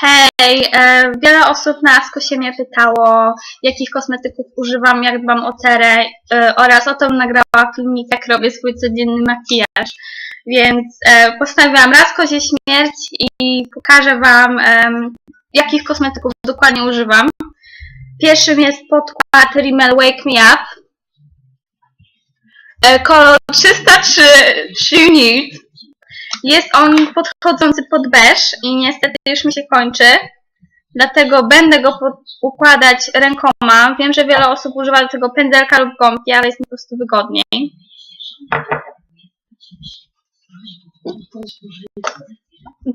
Hej, e, wiele osób na Askosie mnie pytało, jakich kosmetyków używam, jak dbam o cerę e, oraz o tym nagrała filmik, jak robię swój codzienny makijaż. Więc e, postawiłam raz kozie śmierć i pokażę Wam, jakich kosmetyków dokładnie używam. Pierwszym jest podkład Rimmel Wake Me Up. E, kolor 303 She Need. Jest on podchodzący pod beż i niestety już mi się kończy. Dlatego będę go układać rękoma. Wiem, że wiele osób używa do tego pędzelka lub gąbki, ale jest mi po prostu wygodniej.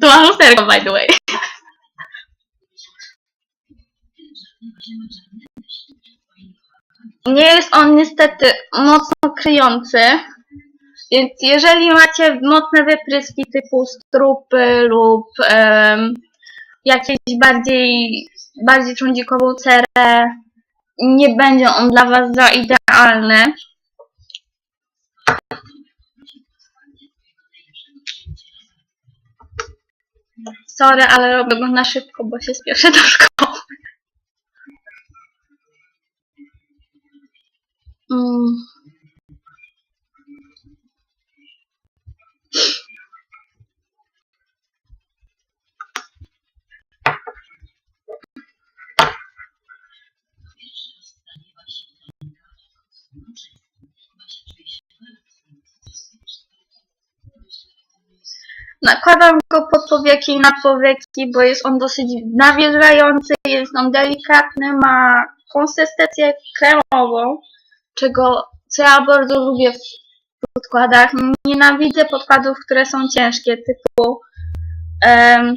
To mam lusterko, by the way. Nie jest on niestety mocno kryjący, więc jeżeli macie mocne wypryski typu strupy lub em, jakieś bardziej, bardziej trądzikową cerę, nie będzie on dla Was za idealny. Sorry, ale robię go na szybko, bo się spieszę do szkoły. Mm. Nakładam go pod powieki i nad powieki, bo jest on dosyć nawilżający, jest on delikatny, ma konsystencję kremową, czego co ja bardzo lubię w podkładach. Nienawidzę podkładów, które są ciężkie, typu em,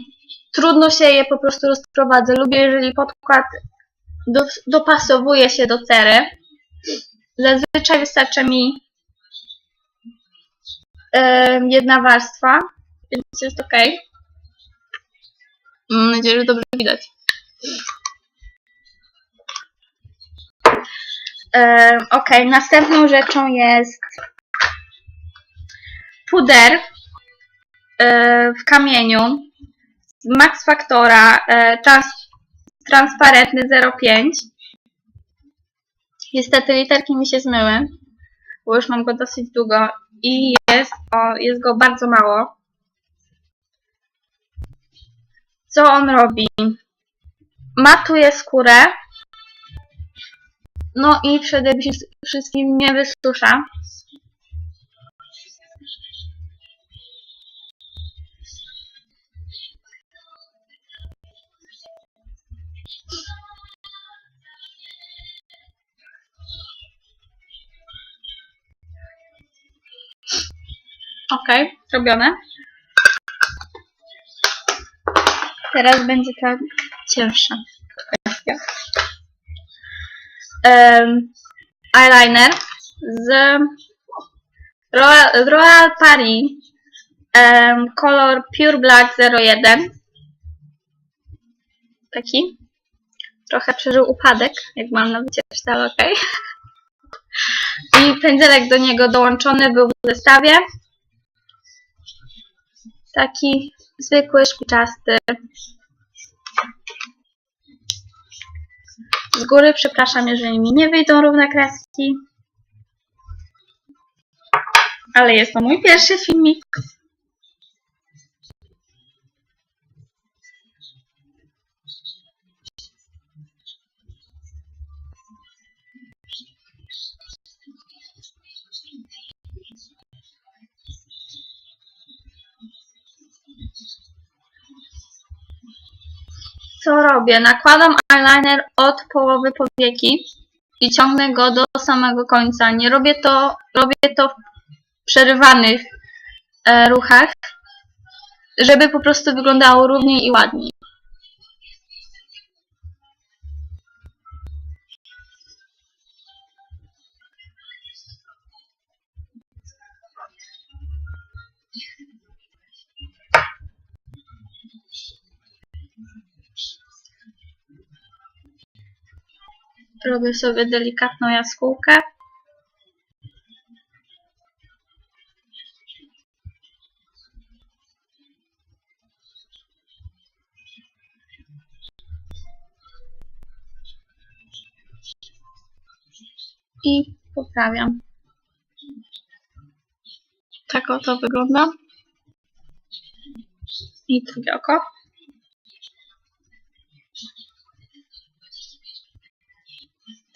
trudno się je po prostu rozprowadza. Lubię, jeżeli podkład do, dopasowuje się do cery. Zazwyczaj wystarcza mi em, jedna warstwa, więc jest ok. Mam nadzieję, że dobrze widać. Ok, następną rzeczą jest puder e, w kamieniu z Max Factora e, trans, transparentny 0,5. Niestety literki mi się zmyły, bo już mam go dosyć długo i jest, o, jest go bardzo mało. Co on robi? Matuje skórę, no i przede wszystkim nie wysusza. Ok, zrobione. Teraz będzie ta cięższa. Kwestia. Em, eyeliner z Royal, Royal Paris em, kolor Pure Black 01 taki. Trochę przeżył upadek jak mam na wycieczce, ale okej. I pędzelek do niego dołączony był w zestawie. Taki zwykły, szpiczasty Z góry przepraszam, jeżeli mi nie wyjdą równe kreski. Ale jest to mój pierwszy filmik. Co robię? Nakładam eyeliner od połowy powieki i ciągnę go do samego końca. Nie robię to, robię to w przerywanych e, ruchach, żeby po prostu wyglądało równiej i ładniej. robię sobie delikatną jaskółkę. I poprawiam. Tak oto wygląda. I drugie oko.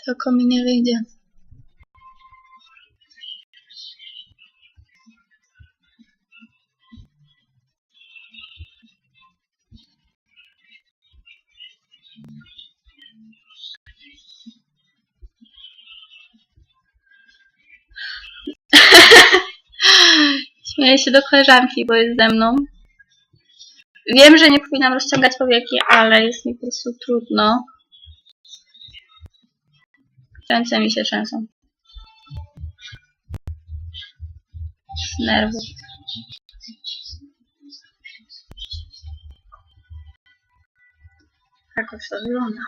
To oko mi nie wyjdzie. Śmieję się do koleżanki, bo jest ze mną. Wiem, że nie powinnam rozciągać powieki, ale jest mi po prostu trudno. Ręce mi się trzęsą. Z nerwów. Tak już to wygląda.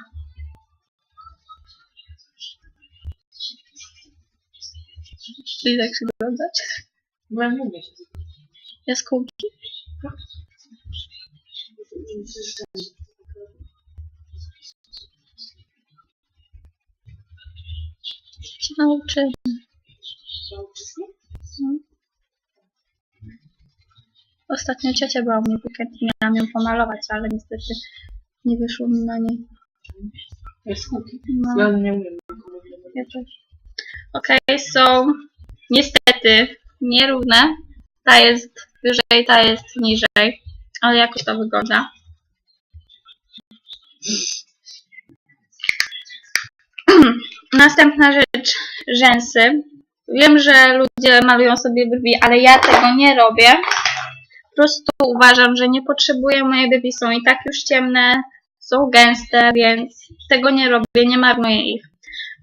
Czyli tak się wyglądać? Bo ja mówię się. Jaskółki? No. Ostatnio ciocia była u mnie w weekend i miałam ją pomalować, ale niestety nie wyszło mi na niej. No, Ja nie umiem. też. Są niestety nierówne. Ta jest wyżej, ta jest niżej, ale jakoś to wygląda. Następna rzecz, rzęsy. Wiem, że ludzie malują sobie brwi, ale ja tego nie robię. Po prostu uważam, że nie potrzebuję, moje brwi są i tak już ciemne, są gęste, więc tego nie robię, nie marnuję ich.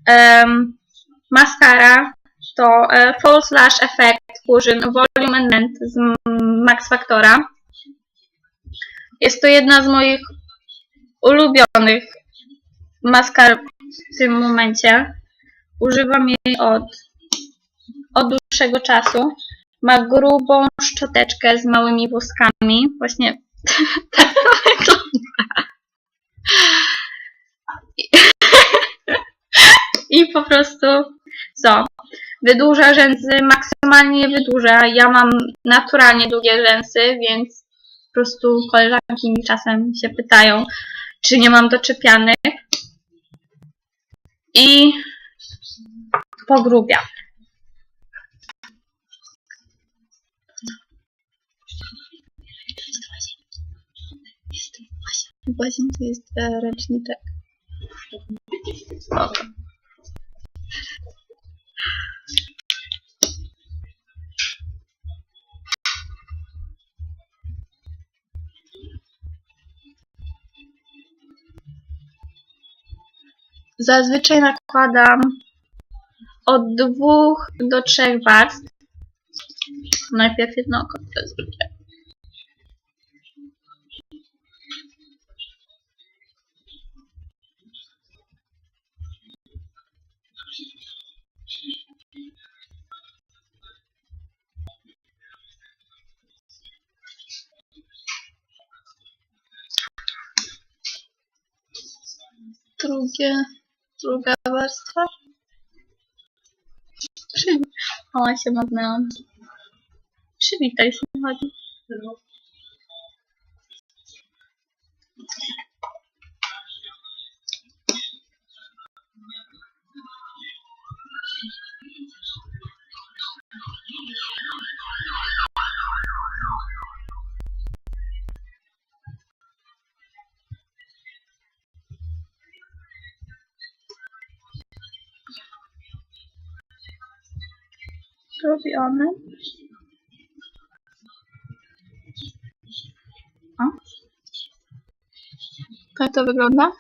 Em, mascara to e, False Lash Effect Fusion Volume and z Max Factora. Jest to jedna z moich ulubionych maskar w tym momencie. Używam jej od, od dłuższego czasu. Ma grubą szczoteczkę z małymi włoskami. Właśnie tak to wygląda. I, po prostu co? Wydłuża rzęsy, maksymalnie wydłuża. Ja mam naturalnie długie rzęsy, więc po prostu koleżanki mi czasem się pytają, czy nie mam doczepianych. I pogrubia. W łazience jest e, ręczniczek. Zazwyczaj nakładam od dwóch do trzech warstw. Najpierw jedno oko, jest drugie. Drugie, druga warstwa. O, się maznęłam. Przywitaj się, chodzi. Zrobione. O. Tak to wygląda.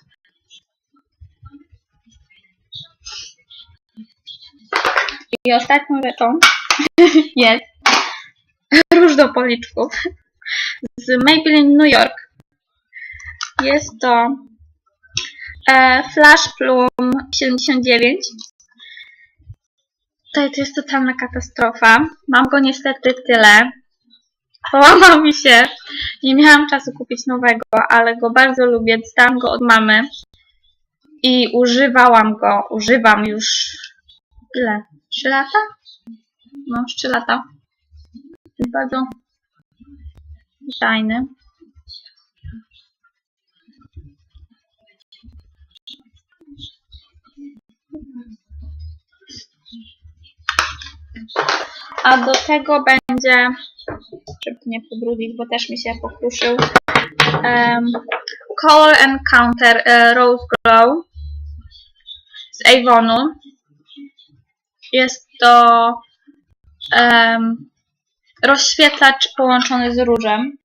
I ostatnią rzeczą jest róż do policzków z Maybelline New York. Jest to e, Flash Plum 79. Tutaj to jest totalna katastrofa. Mam go niestety tyle. Połamał mi się. Nie miałam czasu kupić nowego, ale go bardzo lubię. Dostałam go od mamy. I używałam go, używam już ile? 3 lata? No, z 3 lata. Jest bardzo fajny. A do tego będzie, żeby nie pobrudzić, bo też mi się pokruszył, em, Color Encounter e, Rose Glow z Avonu. Jest to em, rozświetlacz połączony z różem.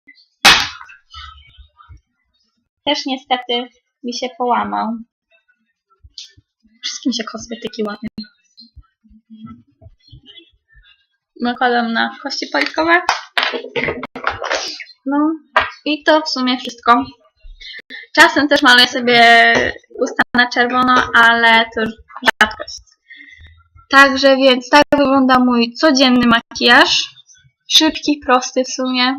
Też niestety mi się połamał. Wszystkim się kosmetyki ładnie. Nakładam na kości policzkowe. No i to w sumie wszystko. Czasem też maluję sobie usta na czerwono, ale to już rzadkość. Także więc tak wygląda mój codzienny makijaż. Szybki, prosty w sumie.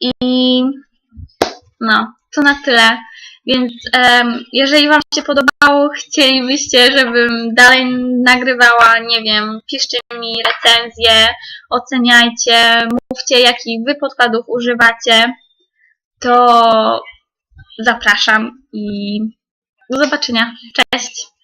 I no, to na tyle. Więc em, jeżeli Wam się podobało, chcielibyście, żebym dalej nagrywała, nie wiem, piszcie mi recenzje, oceniajcie, mówcie, jakich Wy podkładów używacie, to zapraszam i do zobaczenia. Cześć!